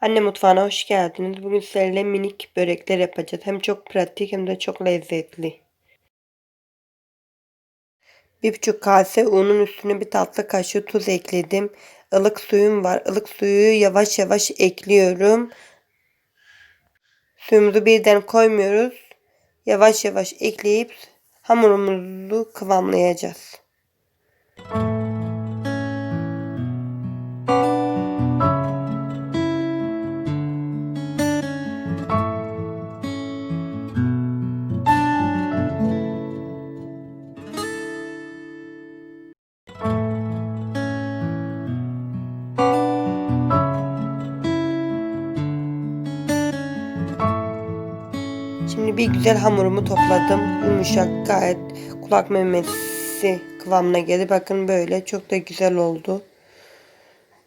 Anne mutfağına hoş geldiniz. Bugün sizlerle minik börekler yapacağız. Hem çok pratik hem de çok lezzetli. Bir buçuk kase unun üstüne bir tatlı kaşığı tuz ekledim. Ilık suyum var. Ilık suyu yavaş yavaş ekliyorum. Suyumuzu birden koymuyoruz. Yavaş yavaş ekleyip hamurumuzu kıvamlayacağız. Şimdi bir güzel hamurumu topladım. Yumuşak gayet kulak memesi kıvamına geldi. Bakın böyle çok da güzel oldu.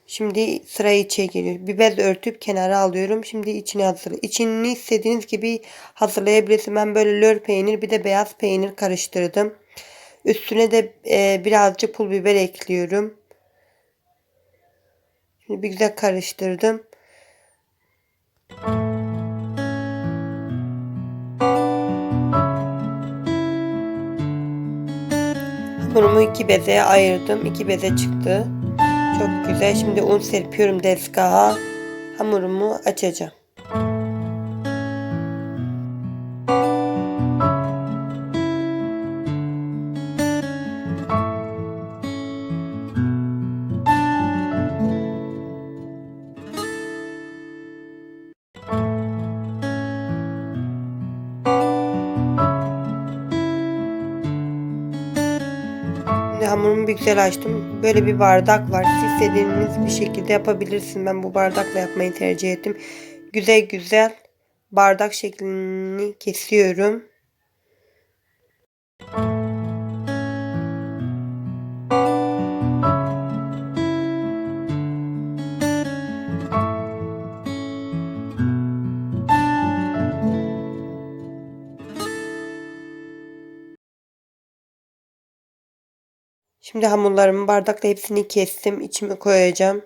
Şimdi sıra içe geliyor. Biber örtüp kenara alıyorum. Şimdi içini hazırlayayım. İçini istediğiniz gibi hazırlayabilirsiniz. Ben böyle lor peynir bir de beyaz peynir karıştırdım. Üstüne de e, birazcık pul biber ekliyorum. Şimdi bir güzel karıştırdım. İki beze ayırdım. İki beze çıktı. Çok güzel. Şimdi un serpiyorum tezgaha. Hamurumu açacağım. Hamurumu bir güzel açtım. Böyle bir bardak var. Siz istediğiniz bir şekilde yapabilirsiniz. Ben bu bardakla yapmayı tercih ettim. Güzel güzel bardak şeklini kesiyorum. Şimdi hamurlarımı bardakla hepsini kestim. İçime koyacağım.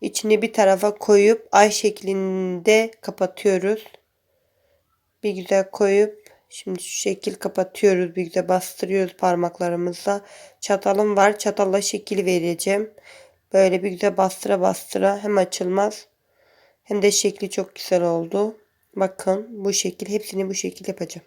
İçini bir tarafa koyup ay şeklinde kapatıyoruz. Bir güzel koyup şimdi şu şekil kapatıyoruz. Bir güzel bastırıyoruz parmaklarımızla. Çatalım var. Çatalla şekil vereceğim. Böyle bir güzel bastıra bastıra hem açılmaz hem de şekli çok güzel oldu. Bakın bu şekil hepsini bu şekil yapacağım.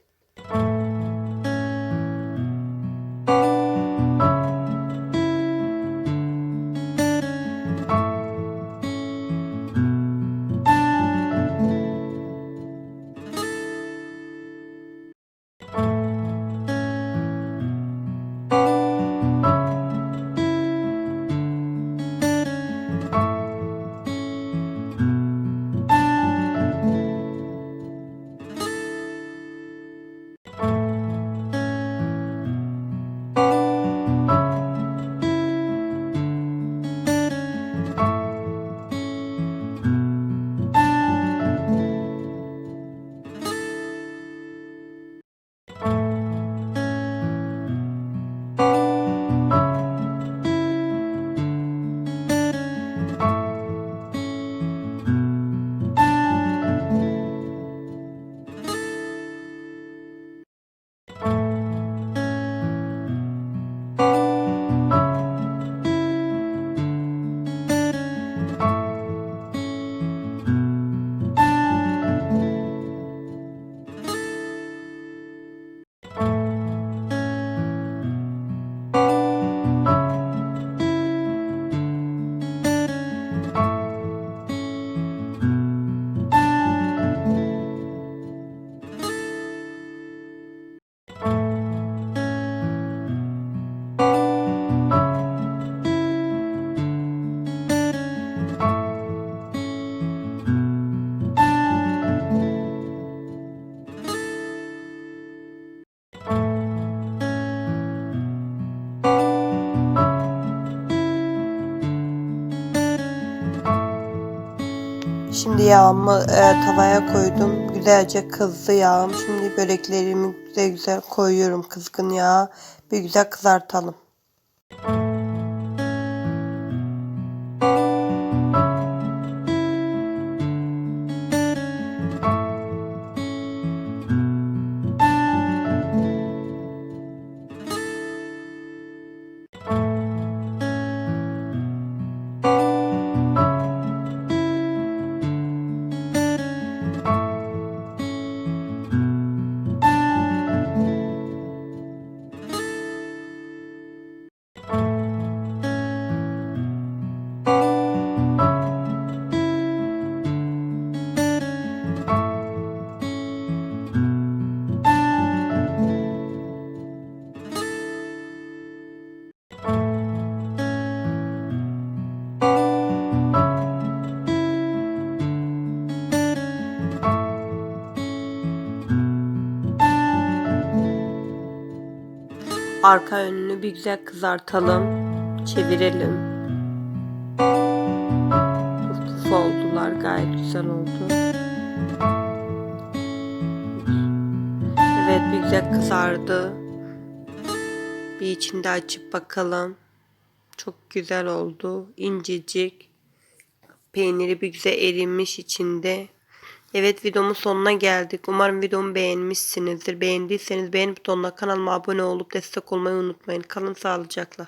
Şimdi yağımı e, tavaya koydum. Güzelce kızdı yağım. Şimdi böreklerimi güzel güzel koyuyorum kızgın yağa. Bir güzel kızartalım. Arka önünü bir güzel kızartalım. Çevirelim. Puf oldular. Gayet güzel oldu. Evet bir güzel kızardı. Bir içinde açıp bakalım. Çok güzel oldu. İncecik. Peyniri bir güzel erimiş içinde. Evet videomun sonuna geldik. Umarım videomu beğenmişsinizdir. Beğendiyseniz beğen butonuna kanalıma abone olup destek olmayı unutmayın. Kalın sağlıcakla.